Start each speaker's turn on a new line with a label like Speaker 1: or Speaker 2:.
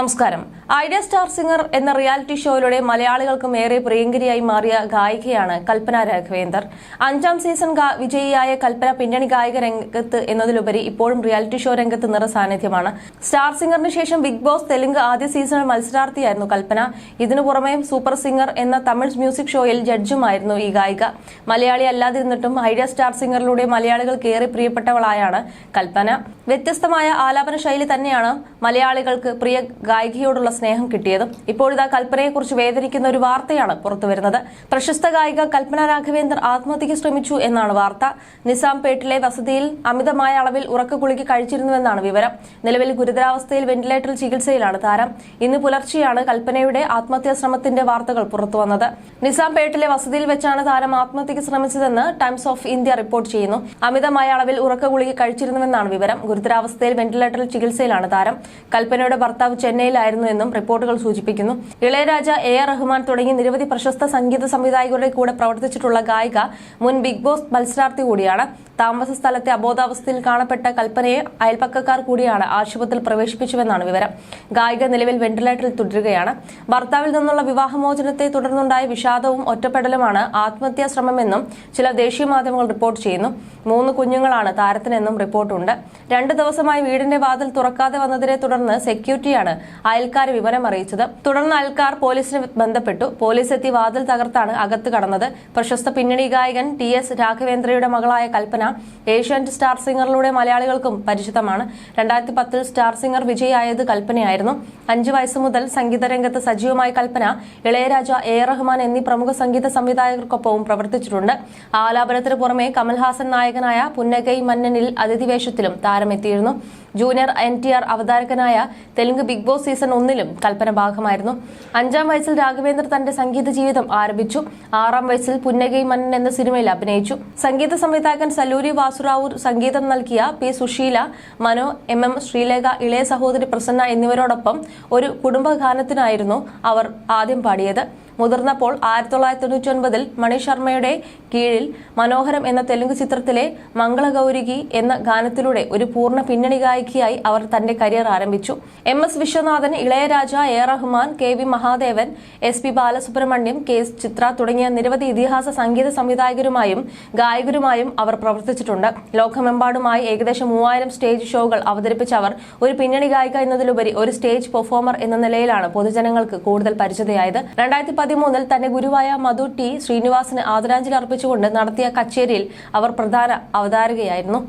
Speaker 1: നമസ്കാരം. Idea star singer എന്ന reality ഷോയിലൂടെ മലയാളികൾക്കും ഏറെ പ്രിയങ്കരിയായി മാറിയ ഗായികയാണ് കൽപ്പന രാഘവേന്ദർ. അഞ്ചാം സീസൺ വിജയിയായ കൽപ്പന പിന്നണി ഗായിക രംഗത്ത് എന്നതിലുപരി ഇപ്പോഴും റിയാലിറ്റി ഷോ രംഗത്ത് നിറ സാന്നിധ്യമാണ്. സ്റ്റാർ സിംഗറിന് ശേഷം ബിഗ് ബോസ് തെലുങ്ക് ആദ്യ സീസണിൽ മത്സരാർത്ഥിയായിരുന്നു കൽപ്പന. ഇതിനു പുറമെ സൂപ്പർ സിംഗർ എന്ന തമിഴ് മ്യൂസിക് ഷോയിൽ ജഡ്ജുമായിരുന്നു ഈ ഗായിക. മലയാളി അല്ലാതിരുന്നിട്ടും ഐഡിയ സ്റ്റാർ സിംഗറിലൂടെ മലയാളികൾക്ക് ഏറെ പ്രിയപ്പെട്ടവളായാണ് കൽപ്പന. വ്യത്യസ്തമായ ആലാപന ശൈലി തന്നെയാണ് മലയാളികൾക്ക് പ്രിയ ഗായികയോടുള്ള സ്നേഹം കിട്ടിയതും ഇപ്പോഴിതാ കൽപ്പനയെക്കുറിച്ച് വേദനിക്കുന്ന ഒരു വാർത്തയാണ് പുറത്തുവരുന്നത്. പ്രശസ്ത ഗായിക കൽപ്പന രാഘവേന്ദ്രൻ ആത്മഹത്യയ്ക്ക് ശ്രമിച്ചു എന്നാണ് വാർത്ത. നിസാംപേട്ടിലെ വസതിയിൽ അമിതമായ അളവിൽ ഉറക്കക്കുളിക്ക് കഴിച്ചിരുന്നുവെന്നാണ് വിവരം. നിലവിൽ ഗുരുതരാവസ്ഥയിൽ വെന്റിലേറ്ററിൽ ചികിത്സയിലാണ് താരം. ഇന്ന് പുലർച്ചെയാണ് കൽപ്പനയുടെ ആത്മഹത്യാ ശ്രമത്തിന്റെ വാർത്തകൾ പുറത്തുവന്നത് നിസാംപേട്ടിലെ വസതിയിൽ വെച്ചാണ് താരം ആത്മഹത്യയ്ക്ക് ശ്രമിച്ചതെന്ന് ടൈംസ് ഓഫ് ഇന്ത്യ റിപ്പോർട്ട് ചെയ്യുന്നു. അമിതമായ അളവിൽ ഉറക്കഗുളിക കഴിച്ചിരുന്നുവെന്നാണ് വിവരം. ഗുരുതരാവസ്ഥയിൽ വെന്റിലേറ്ററിൽ ചികിത്സയിലാണ് താരം. കൽപ്പനയുടെ ഭർത്താവ് ചെന്നൈയിലായിരുന്നു എന്നും റിപ്പോർട്ടുകൾ സൂചിപ്പിക്കുന്നു. ഇളയരാജ എ ആർ റഹ്മാൻ തുടങ്ങി നിരവധി പ്രശസ്ത സംഗീത സംവിധായകരുടെ കൂടെ പ്രവർത്തിച്ചിട്ടുള്ള ഗായിക മുൻ ബിഗ് ബോസ് മത്സരാർത്ഥി കൂടിയാണ്. താമസ സ്ഥലത്തെ അബോധാവസ്ഥയിൽ കാണപ്പെട്ട കൽപ്പനയെ അയൽപ്പക്കക്കാർ കൂടിയാണ് ആശുപത്രിയിൽ പ്രവേശിപ്പിച്ചുവെന്നാണ് വിവരം. ഗായിക നിലവിൽ വെന്റിലേറ്ററിൽ തുടരുകയാണ്. ഭർത്താവിൽ നിന്നുള്ള വിവാഹമോചനത്തെ തുടർന്നുണ്ടായ വിഷാദവും ഒറ്റപ്പെടലുമാണ് ആത്മഹത്യാ ശ്രമമെന്നും ചില ദേശീയ മാധ്യമങ്ങൾ റിപ്പോർട്ട് ചെയ്യുന്നു. മൂന്ന് കുഞ്ഞുങ്ങളാണ് താരത്തിനെന്നും റിപ്പോർട്ടുണ്ട്. രണ്ട് ദിവസമായി വീടിന്റെ വാതിൽ തുറക്കാതെ വന്നതിനെ തുടർന്ന് സെക്യൂരിറ്റിയാണ് അയൽക്കാരെ വിവരം അറിയിച്ചത്. തുടർന്ന് അയൽക്കാർ പോലീസിനെ ബന്ധപ്പെട്ടു. പോലീസ് എത്തി വാതിൽ തകർത്താണ് അകത്ത് കടന്നത്. പ്രശസ്ത പിന്നണി ഗായകൻ ടി എസ് രാഘവേന്ദ്രയുടെ മകളായ കൽപ്പന ഏഷ്യാനെറ്റ് സ്റ്റാർ സിംഗറിലൂടെ മലയാളികൾക്കും പരിചിതമാണ്. രണ്ടായിരത്തി പത്തിൽ സ്റ്റാർ സിംഗർ വിജയിയായത് കൽപ്പനയായിരുന്നു. അഞ്ചു വയസ്സ് മുതൽ സംഗീത രംഗത്ത് സജീവമായ കൽപ്പന ഇളയരാജ എ. റഹ്മാൻ എന്നീ പ്രമുഖ സംഗീത സംവിധായകർക്കൊപ്പവും പ്രവർത്തിച്ചിട്ടുണ്ട്. ആലാപനത്തിന് പുറമെ കമൽഹാസൻ നായകനായ പുന്നകൈ മന്നനിൽ അതിഥിവേഷത്തിലും താരമെത്തിയിരുന്നു. ജൂനിയർ എൻ ടി ആർ അവതാരകനായ തെലുങ്ക് ബിഗ് ബോസ് സീസൺ ഒന്നിലും കൽപ്പന ഭാഗമായിരുന്നു. അഞ്ചാം വയസ്സിൽ രാഘവേന്ദ്ര തന്റെ സംഗീത ജീവിതം ആരംഭിച്ചു. ആറാം വയസ്സിൽ പുന്നകൈ മന്നൻ എന്ന സിനിമയിൽ അഭിനയിച്ചു. സംഗീത സംവിധായകൻ സല്ലൂരി വാസുറാവു സംഗീതം നൽകിയ പി സുശീല മനോ എം എം ശ്രീലേഖ ഇളയ സഹോദരി പ്രസന്ന എന്നിവരോടൊപ്പം ഒരു കുടുംബഗാനത്തിനായിരുന്നു അവർ ആദ്യം പാടിയത്. മുതിർന്നപ്പോൾ ആയിരത്തി തൊള്ളായിരത്തി തൊണ്ണൂറ്റി ഒൻപതിൽ മണി ശർമ്മയുടെ കീഴിൽ മനോഹരം എന്ന തെലുങ്ക് ചിത്രത്തിലെ മംഗളഗൗരികി എന്ന ഗാനത്തിലൂടെ ഒരു പൂർണ പിന്നണി ഗായികയായി അവർ തന്റെ കരിയർ ആരംഭിച്ചു. M S Viswanathan Ilaiyaraaja A Rahman K V Mahadevan S P Balasubrahmanyam K S Chithra തുടങ്ങിയ നിരവധി ഇതിഹാസ സംഗീത സംവിധായകരുമായും ഗായകരുമായും അവർ പ്രവർത്തിച്ചിട്ടുണ്ട്. ലോകമെമ്പാടുമായി ഏകദേശം മൂവായിരം സ്റ്റേജ് ഷോകൾ അവതരിപ്പിച്ച അവർ ഒരു പിന്നണി ഗായിക എന്നതിലുപരി ഒരു സ്റ്റേജ് പെർഫോമർ എന്ന നിലയിലാണ് പൊതുജനങ്ങൾക്ക് കൂടുതൽ പരിചിതയായത്. രണ്ടായിരത്തി പതിമൂന്നിൽ തന്റെ ഗുരുവായ മധു ടി ശ്രീനിവാസിന് ആദരാഞ്ജലി അർപ്പിച്ചുകൊണ്ട് നടത്തിയ കച്ചേരിയിൽ അവർ പ്രധാന അവതാരകയായിരുന്നു.